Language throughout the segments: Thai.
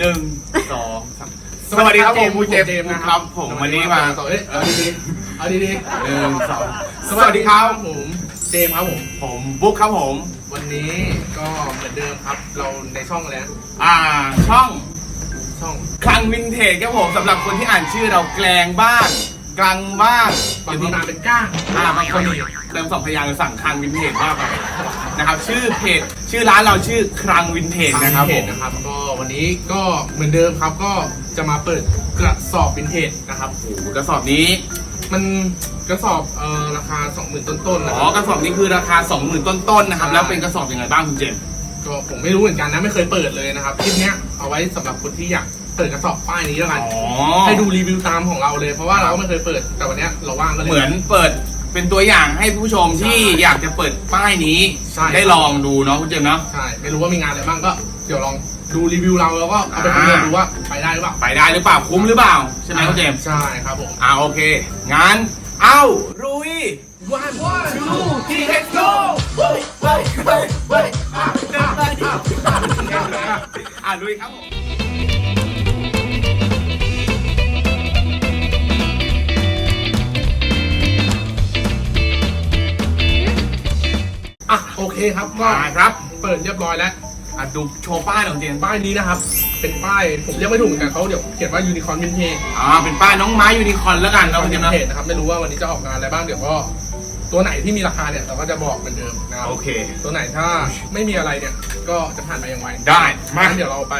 หนึ่งสองสามสวัสดีครับผมบูเจมส์เจมส์นะคครัรับบผมวันนี้มาต่อเอ้ยเอาดีๆเอาดีหนึ่งสองๆสวัสดีครับผมเจมส์ครับผม ผมบุ๊คครับผม วันนี้ก็เหมือนเดิมครับ เราในช่องแล้วอ่าช่องช่องคลังวินเทจครับผมสำหรับคนที่อ่านชื่อเราแกลงบ้างกลังบ้างบางทีมาเป็นก้างอ่าบางคนเติมสองพยางค์สั่งคลังวินเทจว่าไป นะครับ ชื่อเพจชื่อร้านเราชื่อคลังวินเทจนะครับวินผเทจมนะครับก็วันนี้ก็เหมือนเดิมครับก็จะมาเปิดกระสอบวินเทจนะครับโอ้โหกระสอบนี้ มันกระสอบเอ่อราคา 20,000 ต้นๆนะอ๋คอรับกระสอบนี้คือราคา 20,000 ต้นๆนะครับใช่แล้วเป็นกระสอบยังไงบ้างคุณเจมส์ก็ผมไม่รู้เหมือนกันนะไม่เคยเปิดเลยนะครับคลิปเนี้ยเอาไว้สำหรับคนที่อยากเปิดกระสอบป้ายนี้แล้วกันอ๋อให้ดูรีวิวตามของเราเลย เพราะว่าเราก็ไม่เคยเปิดแต่วันเนี้ยเราว่างก็เลย เหมือนเปิด เป็นตัวอย่างให้ผู้ชมที่ใช่อยากจะเปิดป้ายนี้ ใช่ ได้ลองดูเนาะคุณเจมส์เนาะ ใช่ ไม่รู้ว่ามีงานอะไรบ้างก็ เดี๋ยวลองดูรีวิวเราแล้วก็เอาไปประเมินอ่าดูว่าไปได้หรือเปล่าไปได้หรือเปล่าคุ้มหรือเปล่า ใช่ไหมคุณเจมส์ใช่ครับผม อ่าโอเค งั้น เอ้ารุย one two three let's go เฮ้ยเฮ้ยเฮ้ยเฮ้ยอะอะลุยครับผม โอเคครับก็มาครับเปิดเรียบร้อยแล้วอะดูโชว์ป้ายหน่อยคุณเจมส์ป้ายนี้นะครับ เป็นป้ายผมเรียกไม่ถูกเหมือนกันเขาเดี๋ยวเขียนว่ายูนิคอร์นวินเทจอ่าเป็นป้ายน้องไม้ยูนิคอร์นแล้วกันเราคุณเจมส์เนาะเทจนะครับไม่รู้ว่าวันนี้จะออกงานอะไรบ้างเดี๋ยวก็ตัวไหนที่มีราคาเนี่ยเราก็จะบอกเหมือนเดิมนะครับโอเค ตัวไหนถ้าไม่มีอะไรเนี่ยก็จะผ่านไปอย่างไวได้มางั้นเดี๋ยวเราไป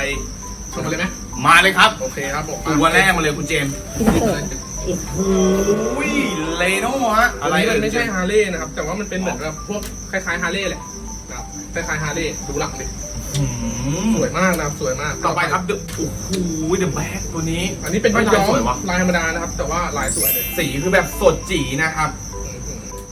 ชมกันเลยไหมมาเลยครับ โอเคครับผมตัวแรกมาเลยคุณเจมส์โอ้โห โอ้โหเลโน่ฮะอัอะนไรนี้เอ่มัยนไม่ใช่ฮาร์เลย์นะครับ แต่ว่ามันเป็นเหมือนกับพวกคล้ายๆฮาร์เลย์แหละนะครับคล้ายๆฮาร์เลย์ดูหลังดิอืมสวยมากนะครับสวยมากต่อไปครับเดอะโอ้โหเดอะแบ็กตัวนี้อันนี้เป็นไม่ย้อลายสวยวะมลายธรรมดานะครับ แต่ว่าลายสวยเลยสีคือแบบสดจีนะครับอืม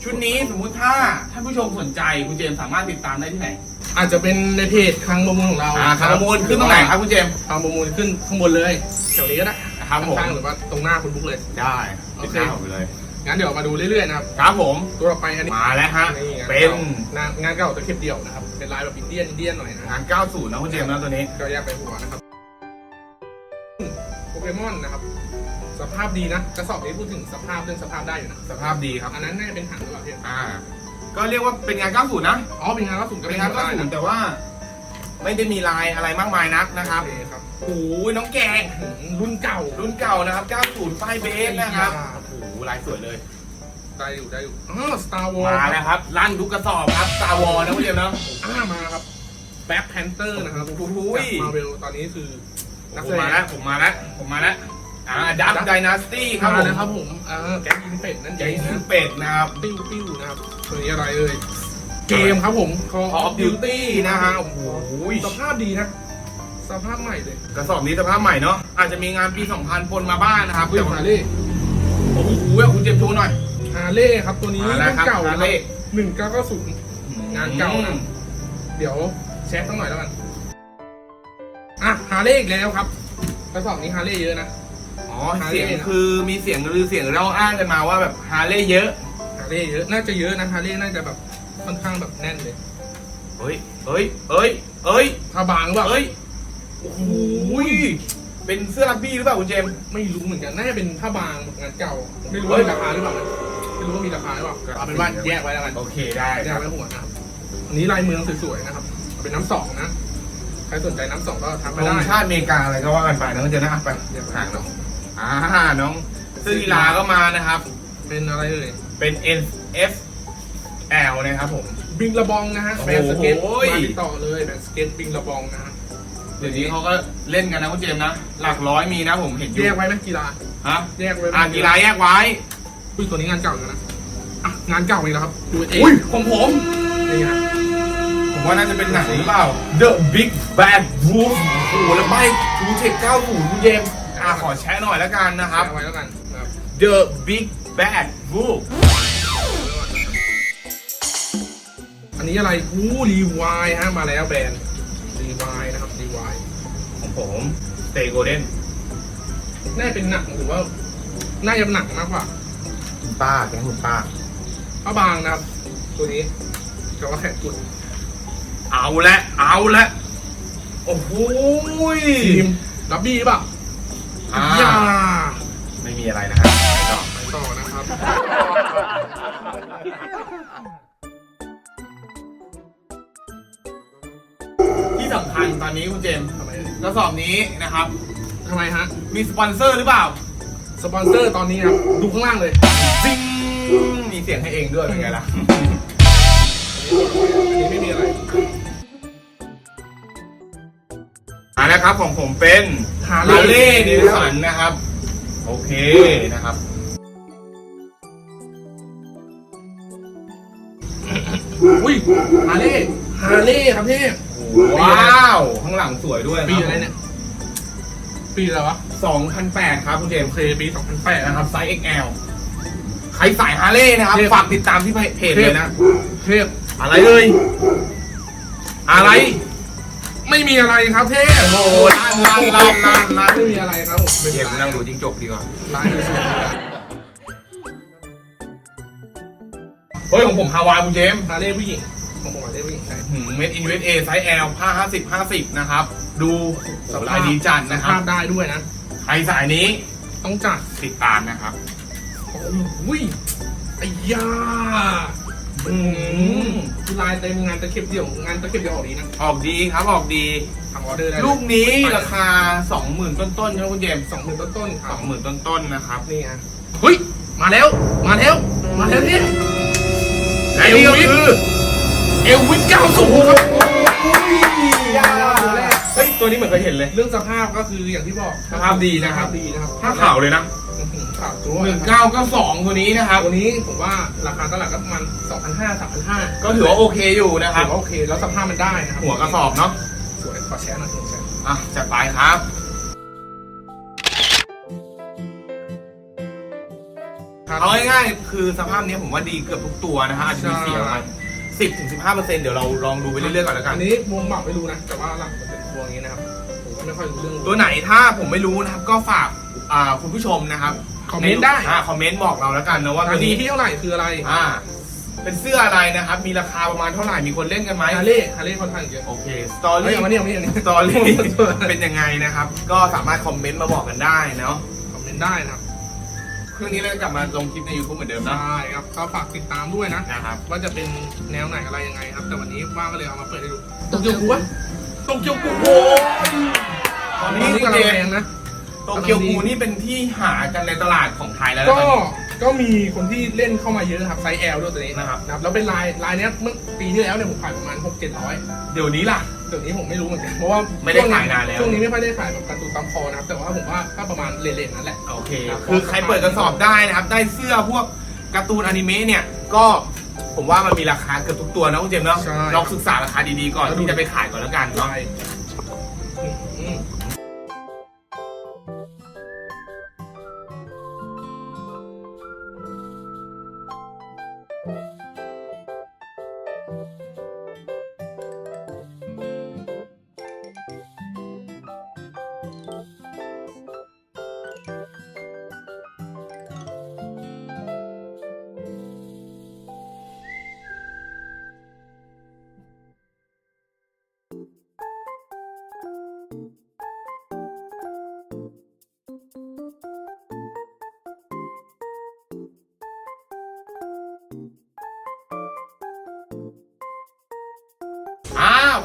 ชุดนี้สมมุติถ้าท่านผู้ชมสนใจคุณเจมส์สามารถติดตามได้ที่ไหนอาจจะเป็นในเพจคลังประมูลของเราอ่าคาร์มูลขึ้นตรงไหนครับคุณเจมส์คลังประมูลขึ้นข้างบนเลยแถวนี้ก็ได้ ครับผม ข้างๆหรือว่าตรงหน้าคุณบุ๊กเลย ได้โอติดเคตามผมไปเลย งั้นเดี๋ยวมาดูเรื่อยๆนะครับ ครับผม ตัวต่อไปอันนี้มาแล้วฮะ นี่งานเป็นเก่างานเก่าแต่เข็บเดี่ยวนะครับ เป็นลายแบบอินเดียนอินเดียนหน่อยนะงาน90นะคุณเจมส์นะตัวนี้ ก็แยกไปหัวนะครับโปเกมอนนะครับ สภาพดีนะ กระสอบนี้พูดถึงสภาพเรื่องสภาพได้อยู่นะ สภาพดีครับ อันนั้นน่าจะเป็นถังหรือเปล่าพี่อ่า ก็เรียกว่าเป็นงาน90นะ อ๋อเป็นงานล่าสุดก็เป็เป็นนงานได้นะ90แต่ว่า ไม่ได้มีลายอะไรมากมายนักนะครับโอเคครับโอ้โหน้องแกงอืมรุ่นเก่ารุ่นเก่านะครับ 90 ป้ายเบสนะครับโอ้โหลายสวยเลยได้อยู่ได้อยู่อ๋อ Star Wars มาแล้วครับลั่นทุกกระสอบครับตาวอนะคุณเจมส์เนาะอ่ามาครับ Black Panther นะครับโอ้โหมาเวลตอนนี้คือนักผแสมดมางแล้วผมมาแล้วผมมาแล้วอ่าดับไดนาสตี้ครับมาผมแล้วครับผมอ่าแก๊งยิงเป็ดนั่นแกเองงคือนะเป็ดนะครับปิ้วปิ้วนะครับตัวนี้อะไรเอ่ย เกมครับผม Call Call of Duty นะฮะโอ้โหสภาพดีนะ สภาพใหม่เลยกระสอบนี้สภาพใหม่เนาะอาจจะมีงานปี 2000ปนมาบ้างนะครับเฮ้ยแต่ว่าฮาร์เล่โอ้โหคุณเจมส์โชว์หน่อย ฮาร์เล่ครับตัวนี้มาแล้วรุ่นครับเก่านะครั Harley บหนึ่งเก้าเก้าศูนย์ งานเก่านะ เดี๋ยวแชร์สักหน่อยแล้วกัน อะฮาร์เล่อีกแล้วครับกระสอบนี้ฮาร์เล่เยอะนะ อ๋อ Harley เสียงนะคือมีเสียงหรือเสียงเราอ้างกันมาว่าแบบฮาร์เลย์เยอะ ฮาร์เล่เยอะ น่าจะเยอะนะฮาร์เล่น่าจะแบบ ค่อนข้างแบบแน่นเลย เฮ้ย เฮ้ย เฮ้ย เฮ้ย ถ้าบางหรือเปล่าเฮ้ย โอ้โหเป็นเสื้อรักบี้หรือเปล่าคุณเจมส์ไม่รู้เหมือนกันน่าจะเป็นผ้าบางงานเก่า ไม่รู้เฮ้ว่ายมีราคาหรือเปล่านะไม่รู้ว่ามีราคาหรือเปล่าเอาเป็นว่าแยกไว้แล้วกันโอเคได้แยคกรับไว้หัวนะครับอันนี้ลายเมืองสวยๆนะครับเอาเป็นน้ำสองนะใครสนใจน้ำสองก็ทักธมาได้ งชาติอเมริกาอะไรก็ว่ากันไปนะคุณเจมส์นะอะไปเดี๋ยวห่างน้องอ่าน้องเสื้อกีฬาก็มานะครับ เป็นอะไรเอ่ย เป็น NFL นะครับผมบิงระบองนะฮะโอ้โหแบรนด์สเก็ตมาติดต่อเลยแบรนด์สเก็ตบิงระบองนะฮะเดี๋ยวนี้เขาก็เล่นกันนะคุณเจมส์นะ หลักร้อยมีนะผมเห็นอยู่แยกไว้ไหมกีฬาฮะแยกไว้ไหมอ่ากีฬาแยกไว้ อุ้ยตัวนี้งานเก่าแล้วนะอะงานเก่าอีกแล้วครับดูเออุ้ยของผม นี่ฮะผมว่าน่าจะเป็นหนังหรือเปล่า The Big Bad Wolf โอ้โหแล้วใบทูเทค90คุณเจมส์อ่าขอแชร์หน่อยแล้วกันนะครับ แยกไว้แล้วกันนะครับ The Big Bad Wolf อันนี้อะไรอู้รีวายฮะมาแล้วแบรนด์รีวายนะครับรีวายของผม Stay Golden น่าจะเป็นหนังหรือว่าน่าจะเป็นหนังมากกว่าคุณป้าแกงคุณป้าผ้าบางนะครับ ตัวนี้แต่ว่าแขนกุดเอาละเอาละโอ้โหทีมดับบี้ป่ะอ่าอย่าไม่มีอะไรนะครับไปต่อไปต่อนะครับ ตอนนี้คุณเจมส์ทำไมกระสอบนี้นะครับ ทำไมฮะ มีสปอนเซอร์หรือเปล่า สปอนเซอร์ตอนนี้ครับ ดูข้างล่างเลยจริงมีเสียงให้เองด้วยเป็นไงล่ะ อันนี้ไม่มีอะไรอ่านะครับของผมเป็น Harley เล่ดิวสันนะครับ โอเคนะครับ อุ้ยฮาเล่ ฮาเล่ครับพี่ว้าว ข้างหลังสวยด้วยปีอะไรเนี่ย ปีอะไรวะ2008 ครับคุณเจมโอส์เคปี2008นะนะคครัรับ บไซส์ XL ใครสายฮาร์เลย์นะครับ เทพ ฝากติดตามที่เพจเลยนะ เทพอะไรเลย อะไร ไม่มีอะไรครับเทพโอ้โหลั่นลั่นลั่นลั่นลั่น ไม่มีอะไรครับผมเดี๋ยวนั่งดูจิ้งจกดีกว่า ร้านนี้สุดเฮ้ย ของผมฮาวายคุณเจมส์ฮาเล่ผู้หญิงของผ มฮาเล่ผู้หญิงใช่เม็ดอินเวสเอไซส์ L ผ้า50 50นะครับ ดูสลายดีจัดนะครัภาบพได้ด้วยนะ ใครสายนี้ต้องจัดติดตามนะครับ โอ้ยไอ้ยาอืมคือลายเต็มงานตะเข็บเดี่ยว งานตะเข็บเดี่ยวออกดีนะออกดีครับออกดี ทำออเดอร์ได้ลูกนี้ราคา20,000ต้นๆใช่ไหมคุณเจมส์สองหมื่นต้นๆครับ20,000ต้นๆนะครับนี่ไงเฮ้ย มาแล้ว มาแล้ว มาแล้วเนี่ย และนี่ก็คือ เอลวิสเก้าสูงครับเฮ้ยตัวนี้เหมือนเคยเห็นเลยเรื่องสภาพก็คืออย่างที่บอกสภาพดีนะครับสภาพดีนะครับผ้าขาวเลยนะอื้อหือขาวจั๊วหนึ่งเก้าก็สองตัวนี้นะครับตัวนี้ผมว่าราคาตลาดก็ประมาณ2,500 3,500ก็ถือว่าโอเคอยู่นะคถืรับอว่าโอเค แล้วสภาพมันได้นะครับหัวกระสอบเนาะสวยขอแชร์หน่อยขอแชร์อะจัดไปครับครับเอาง่ายๆคือสภาพนี้ผมว่าดีเกือบทุกตัวนะฮะอาจจะมีเสียประมาณ สิบถึงสิบห้าเปอร์เซ็นต์เดี๋ยวเราลองดูไปเรื่อยๆก่อนแล้วกันอันนี้วงเบาไม่รู้นะ แต่ว่าหลังมันเป็นพวงนี้นะครับ ผมก็ไม่ค่อยรู้เรื่องตัวไหนถ้าผมไม่รู้นะครับ ก็ฝากอ่าคุณผู้ชมนะครับคอมเมนต์ได้อ่าคอมเมนต์บอกเราแล้วกันนะว่าอัตัวนนี้นี้ที่เท่าไหร่คืออะไรอ่า เป็นเสื้ออะไรนะครับ มีราคาประมาณเท่าไหร่มีคนเล่นกันไหมฮาเล่ฮาเล่ค่อนข้างเยอะโอเคสตอเฮ้ยรี่เอามาเนี่ยเอามาเนี่ยเอามาเนี่ยสตอรี่เป็นยังไงนะครับ ก็สามารถคอมเมนต์มาบอกกันได้เนาะ คอมเมนต์ได้นะครับ เครื่องนี้เราจะกลับมาลงคลิปใน YouTube เหมือนเดิมนะได้ครับก็ฝากติดตามด้วยนะ นะครับ ว่าจะเป็นแนวไหนอะไรยังไงครับ แต่วันนี้ว่างก็เลยเอามาเปิดให้ดูโตเกียวกูวะโตเกียวกูโอ้ยตอนตอนนี้นี้คุณกำลัเจงแรมงนะ โตเกียวกูนี่เป็นที่หากันในตลาดของไทยแล้วนะก็ตอนนี้ ก็มีคนที่เล่นเข้ามาเยอะครับไซส์ L ด้วยตัวนี้นะครับ นะครับ แล้วเป็นลายลายเนี้ยเมื่อปีที่แล้วเนี่ยผมขายประมาณ6 7 0 0เดี๋ยวนี้ล่ะ เดี๋ยวนี้ผมไม่รู้เหมือนกันเพราะว่าไม่ได้ขายนานแล้ว ช่วงนี้ไม่ค่อยได้ขายแบบการ์ตูนตามคอนะครับแต่ว่าผมว่าก็ประมาณเลนๆนั้นแหละโอเคครับคือใครเปิดกระสอบได้นะครับ ได้เสื้อพวกการ์ตูนอนิเมะเนี่ยก็ผมว่ามันมีราคาเกือบทุกตัวนะคุณเจมส์เนาะใช่ลองศึกษาราคาดีๆก่อนแล้วดูที่จะไปขายก่อนแล้วกันเนาะ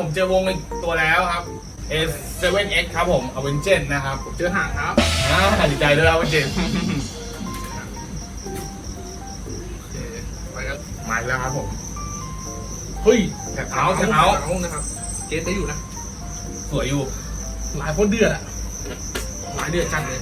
ผมเจอวงอีกตัวแล้วครับ S7X ครับผม a v e n g e n นะครับเจอห่างครับอ่าดีใจด้วยครับคุณเจมส์โอเคไปกันมาแล้วครับผมเฮ้ยแถบเท้าแถบเท้านะครับเกตได้อยู่นะ สวยอยู่ หลายคนเดือดอะหลายเดือดจังเลย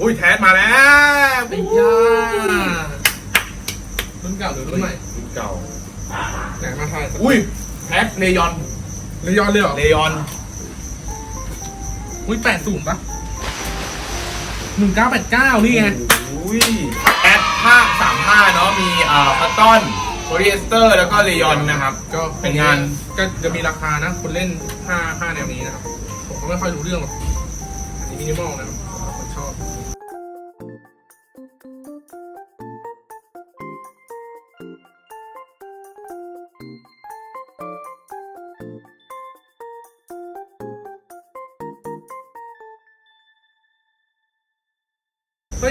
อุ้ยแทสมาแล้วไอ้ยารุ่นเก่าหรือรุ่นใหม่รุ่นเก่าไหนมาทายสักอุ้ยแทสเลยอนเลยย้อนเลยเหรอเลยอนอุ้ยแปดศูนย์ปะหนึ่งเก้าแปดเก้านี่ไงอุ้ยแอดภาคสามห้าเนาะมีเอ่อคัตตอนโพลีเอสเตอร์ แล้วก็เลยอนนะครับ ก็เป็นงานก็จะมีราคานะคนเล่นห้าห้าแนวนี้นะครับ ผมก็ไม่ค่อยรู้เรื่องหรอกอันนี้มินิมอลนะครับผมชอบ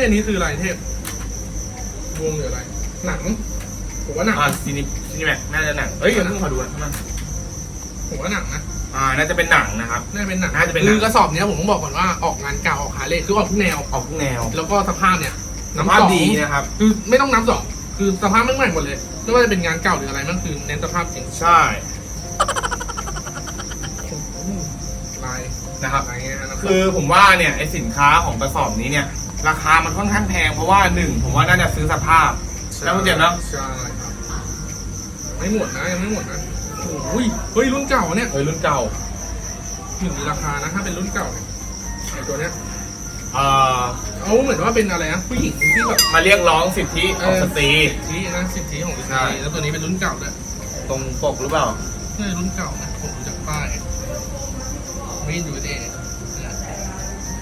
อันนี้คืออะไรเทพวงหรืออะไร หนังผมว่าหนังอ่าซีนิซีนิแม็กน่าจะหนังเอ้ยเดี๋ยวเพิ่งขอดูนะข้างหน้าผมว่าหนังนะอ่าน่าจะเป็นหนังนะครับ น่าจะเป็นหนังน่าจะเป็นหนัง คือกระสอบเนี้ยผมต้องบอกก่อนว่าออกงานเก่าออกหาเลขคือออกทุกแนว ออกทุกแนวแล้วก็สภาพเนี่ยสภาพสองดีนะครับ คือไม่ต้องน้ำสองคือสภาพไม่ใหม่หมดเลยไม่ว่าจะเป็นงานเก่าหรืออะไรมันคือเน้นสภาพจริงใช่ลายนะครับลายเงี้ยนะคือผมว่าเนี่ยไอสินค้าของกระสอบนี้เนี่ย ราคามันค่อนข้างแพงเพราะว่าหนึ่งผมว่าน่าจะซื้อสภาพ แล้วคุณเจ็บนะใช่ครับ ไม่หมดนะยังไม่หมดนะโอ้ยเฮ้ยรุ่นเก่าเนี่ยเฮ้ยรุ่นเก่าหนึ่งมีราคานะถ้าเป็นรุ่นเก่าเนี่ยไอตัวเนี้ยเอ่อเอาเหมือนว่าเป็นอะไรนะผู้หญิงที่แบบ มาเรียกร้องสิทธิของสตรีสิทธินะสิทธิของดิสใช่ นีย์แล้วตัวนี้เป็นรุ่นเก่าด้วยตรงปกหรือเปล่า นี่รุ่นเก่านะผมดูจากป้ายไม่ดูเด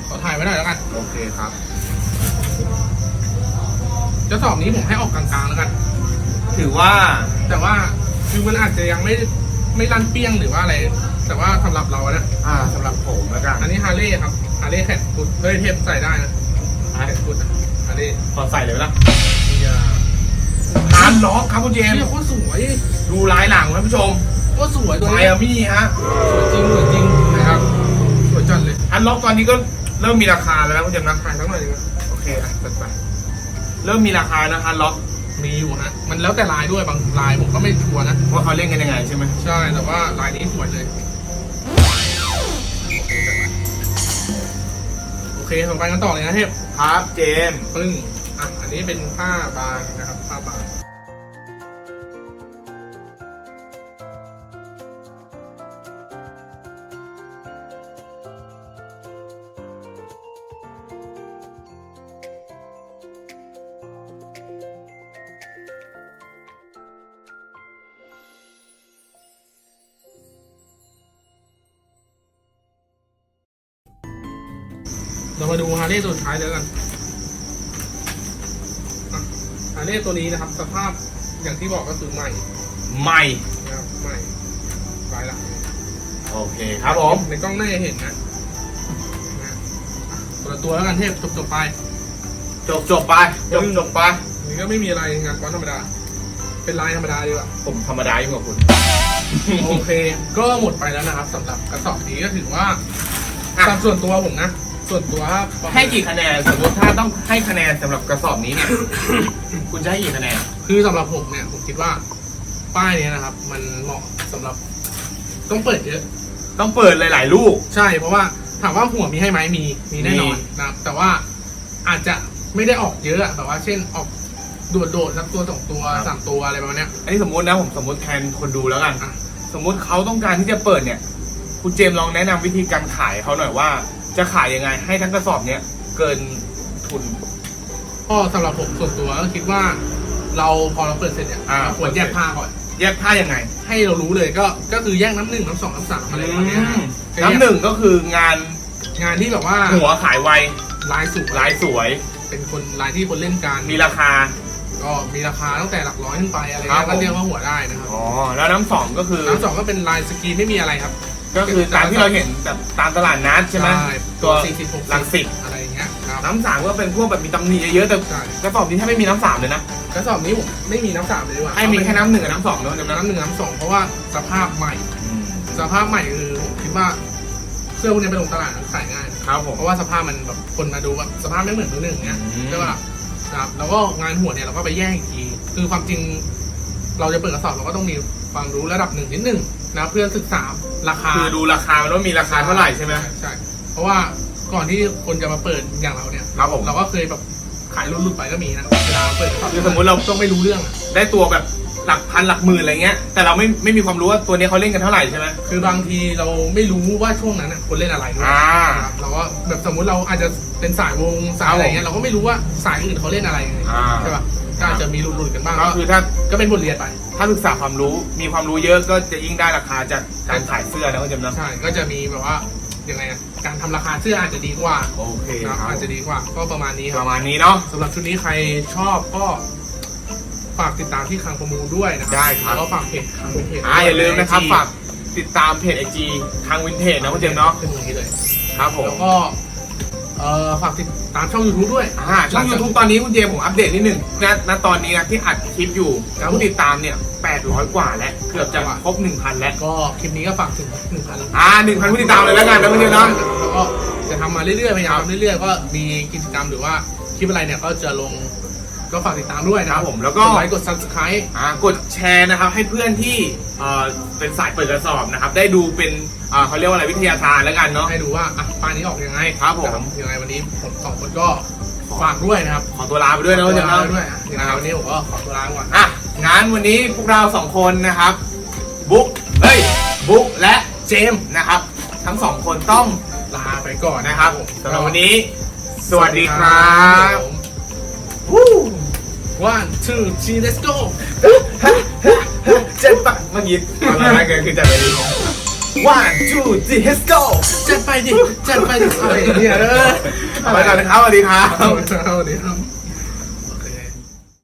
ขอถ่ายไว้หน่อยแล้วกันโอเคครับก ระสอบนี้ผมให้ออกกลางๆแล้วกัน ถือว่า แต่ว่าคือมันอาจจะยังไม่ไม่รันเปี้ยงหรือว่าอะไร แต่ว่าสำหรับเราอะนะ อ่าสำหรับผมแล้วกันอันนี้ฮาร์เลย์ครับ ฮาร์เลย์แคทฟุตเฮ้ยเทปใส่ได้นะแคทฟุตอะฮาร์เลย์พอใส่เลยไหมล่ะนี่ยาฮาร์ดล็อกครับคุณเจมส์เฮ้ยโคตรสวยดูลายหลังท่านผู้ชมโคตรสวยตัวไมนี้อามี่ฮะ สวยจริงสวยจริงนะครับ สวยจัดเลยฮาร์ดล็อกตอนนี้ก็เริ่มมีราคาแล้วนะคุณเจมส์นะถ่ายสักหน่อยดีกว่าโอเคอะจัดไป เริ่มมีราคานะฮาร์ดล็อกมีอยู่ฮะมันแล้วแต่ลายด้วยบางลายผมก็ไม่ชัวร์นะ ว่าเขาเล่นกันยังไงใช่ไหมใช่แต่ว่าลายนี้สวยเลย โอเคต่อไปกันต่อเลยนะเทพครับเจมส์ปึ้งอะอันนี้เป็นผ้าบางนะครับ ลย์ตัวสุดท้ายแล้วกันอะฮาร์เลย์ตัวนี้นะครับ สภาพอย่างที่บอกก็คือใหม่ใหม่นะครับใหม่ไปละโอเคครับผมในกล้องน่าจะเห็นนะนะอะตัวละตัวแล้วกันเทพจบจบๆไป จบจบไปจบจบไปอันนี้ก็ไม่มีอะไรงานก้อนธรรมดา เป็นลายธรรมดาดีกว่าผมธรรมดาอยู่กับคุณ โอเค ก็หมดไปแล้วนะครับสำหรับกระสอบนี้ก็ถือว่าอะตามส่วนตัวผมนะ ส่วนตัวประมาณให้กี่คะแนนสมมติถ้าต้องให้คะแนนสำหรับกระสอบนี้เนี่ย คุณจะให้กี่คะแนน คือสำหรับผมเนี่ย ผมคิดว่า ป้ายเนี้ยนะครับ มันเหมาะสำหรับ ต้องเปิดเยอะ ต้องเปิดหลาย ๆ ลูก ใช่ เพราะว่าถามว่าหัวมีให้ไหมมีมีแน่นอนมี นะครับ แต่ว่าอาจจะไม่ได้ออกเยอะอะแบบว่าเช่นออกโดดโดดๆสักตัวสองตัวสามตัวอะไรประมาณเนี้ยอันนี้สมมตินะผมสมมติแทนคนดูแล้วกัน อะ สมมุติเขาต้องการที่จะเปิดเนี่ย คุณเจมส์ลองแนะนำวิธีการขายเขาหน่อยว่า จะขายยังไง ให้ทั้งกระสอบเนี้ยเกินทุน ก็สำหรับผมส่วนตัวก็คิดว่า เราพอเราเปิดเสร็จเนี่ยอ่าเราควรแยกผ้าก่อน แยกผ้ายังไงให้เรารู้เลยก็ก็คือแยกน้ำหนึ่งน้ำสองน้ำสามอะไรประมาณเนี้ยฮะน้ำหนึ่งก็คืองานงานที่แบบว่าหัวขายไวลายสุดลายสวย เป็นคนลายที่คนเล่นการมีราคา ก็มีราคาตั้งแต่หลักร้อยขึ้นไปอะไรครัเงี้บยก็เรียกว่าหัวได้นะครับอ๋อแล้วน้ำสองก็คือ น้ำสองก็เป็นลายสกรีนไม่มีอะไรครับ ก็คือตามที่เราเห็นแบบตามตลาดนัดใช่ไหมตัวสี่สิบหกลังสิตอะไรอย่างเงี้ยครับน้ำสามก็เป็นพวกแบบมีตำหนิเยอะๆแต่ใช่กระสอบนี้ถ้าไม่มีน้ำสามเลยนะกระสอบนี้ผมไม่มีน้ำสามเลยดีกว่าให้มีแค่น้ำหนึ่งกับน้ำสองเนอะจำน้ำน้ำหนึ่งน้ำสองเพราะว่าสภาพใหม่สภาพใหม่คือผมคิดว่าเสื้อพวกนี้ไปลงตลาดมันขายง่ายนะครับผมเพราะว่าสภาพมันแบบคนมาดูแบบสภาพไม่เหมือนตัวหนึ่งเงี้ยอืมใช่ป่ะล่ะครับแล้วก็งานหัวเนี่ยเราก็ไปแยกอีกทีคือความจริง เราจะเปิดกระสอบเราก็ต้องมีความรู้ระดับหนึ่งนิดหนึ่งนะเพื่อศึกษา ราคาคือดูราคามันว่ามีราคาเท่าไหร่ใช่ไหมใช่เพราะว่าก่อนที่คนจะมาเปิดอย่างเราเนี่ยครับผมเราก็เคยแบบขายรุ่นๆไปก็มีนะเวลาเปิดคือสมมุติเราต้องไม่รู้เรื่องอะได้ตัวแบบ หลักพันหลักหมื่นอะไรเงี้ย แต่เราไม่ไม่มีความรู้ว่าตัวนี้เขาเล่นกันเท่าไหร่ใช่ไหม คือบางทีเราไม่รู้ว่าช่วงนั้นน่ะคนเล่นอะไรด้วยอ่าครับเราก็แบบสมมุติเราอาจจะเป็นสายวงสายอะไรเงี้ยเราก็ไม่รู้ว่าสายอื่นเขาเล่นอะไรไงอ่า ใช่ป่ะก็อาจจะมีหลุดๆกันบ้างก็คือถ้าก็เป็นบทเรียนไป ถ้าศึกษาความรู้มีความรู้เยอะก็จะยิ่งได้ราคาจากการขายเสื้อนะคุณเจมส์เนอะใช่ก็จะมีแบบว่ายังไงอะการทำราคาเสื้ออาจจะดีกว่าโอเคนะครับอาจจะดีกว่าก็ประมาณนี้คปรับระมาณนี้เนาะ สำหรับชุดนี้ใครชอบก็ ฝากติดตามที่คังประมูลด้วยนะครัได้ครับ แล้วก็ฝากเพจคังเพจอ่าอย่าลืมนะครับใน IG ฝากติดตามเพจไอจีทางวินเทจนะคุณเจมส์เนาะขึ้นตรงนี้เลย ครับผมแล้วก็เอ่อฝากติดตามช่อง YouTube ด้วย อ่าช่อง YouTube ตอนนี้คุณเจมส์ผมอัปเดตนิดหนึ่งนะณตอนนี้นะที่อัดคลิปอยู่ครับ ผู้ติดตามเนี่ย800 กว่าแล้วเกือบจะครบ1,000 แล้ว ก็คลิปนี้ก็ฝากถึงหนึ่งพันอ่า1,000ผู้ติดตามเลยแล้วกันนะคุณเจมส์เนาะ แล้วก็จะทำมาเรื่อยๆพยายามทำเรื่อยๆก็มีกิจกรรมหรือว่าคลิปอะไรเนี่ยก็จะลง ก็ฝากติดตามด้วยนะครับผมแล้วก็กดไลค์กด subscribe อ่ากดแชร์นะครับให้เพื่อนที่เอ่อเป็นสายเปิดกระสอบนะครับ ได้ดูเป็นอ่าเขาเรียกว่าอะไรวิทยาทานแล้วกันเนาะ ให้ดูว่าอะปลายนี้ออกยังไงครับผม นะยังไงวันนี้ผมสองคนก็ฝากด้วยนะครับขอตัวลาไปด้วยนะคุณเจมส์ขอเนาะตัวลาด้วยอะยังไงวันนี้ผมก็ขอตัวลาก่อนอะงานวันนี้พวกเราสองคนนะครับ บุ๊กเฮ้ยบุ๊กและเจมส์นะครับ ทั้งสองคนต้องลาไปก่อนนะครับผมสำหรับวันนี้ สวัสดีครับวู้ one two three let's go เจ็ดปะเมื่อกี้ตอนแรกคือจะไปดี one two three let's go จัดไปดิจัดไปดิอะไรเนี่ยเออไปก่อนนะครับสวัสดีครับเอาเอาเดี๋ยว